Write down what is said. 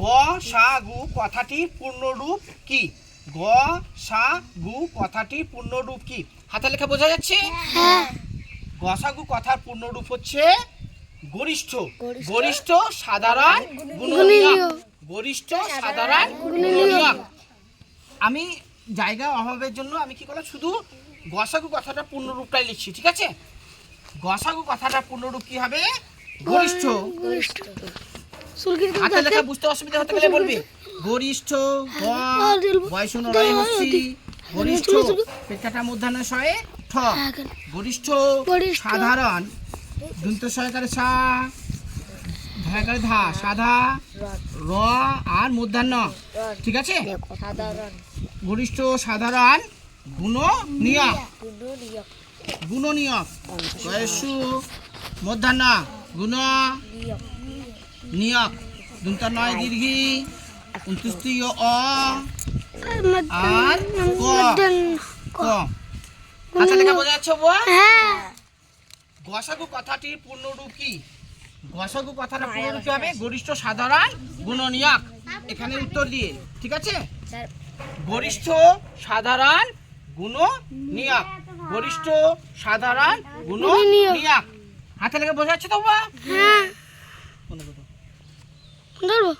গ সা গু কথাটির পূর্ণরূপ কি? গ সা গু কথাটির পূর্ণরূপ কি? হাতে লেখা বোঝা যাচ্ছে? হ্যাঁ। গসাগু কথার পূর্ণরূপ হচ্ছে গরিষ্ঠ। গরিষ্ঠ। সাধারণ গুণনীয়ক। গরিষ্ঠ সাধারণ। গুণনীয়ক আমি জায়গা অভাবের জন্য আমি কি করলাম? শুধু গসাগু কথাটা পূর্ণরূপটাই লিখছি ঠিক আছে? গসাগু কথাটা পূর্ণরূপ কি হবে? গরিষ্ঠ। গরিষ্ঠ। লেখা বুঝতে অসুবিধা হতে গেলে বলবি গরিষ্ঠ আর বয়সন রায় গরিষ্ঠ। পেটকাটা মূর্ধন্য শয়ে ঠ হ্যাঁ, গরিষ্ঠ। সাধারণ দন্ত সহকারে সা ধা সাধা র আর মূর্ধান্য ঠিক আছে? গরিষ্ঠ সাধারণ গুণ গুণনীয়ক গুণ নিয়ক বয়সু মূর্ধান্য গুণ নিয়ক দন্ত নয় দীর্ঘি। উনত্রিশ অ। আর ক। হাতে লেখা বোঝা যাচ্ছে হ্যাঁ। গসাগু কথাটির পূর্ণরূপ। কি গসাগু কথাটা পূর্ণরূপ হবে গরিষ্ঠ সাধারণ গুণনীয়ক এখানে উত্তর দিয়ে ঠিক আছে? গরিষ্ঠ সাধারণ গুণ নিয়ক গরিষ্ঠ সাধারণ গুণ। নিয়ক হাতে লেগে বোঝা যাচ্ছে তো বাবা হ্যাঁ। ধরবো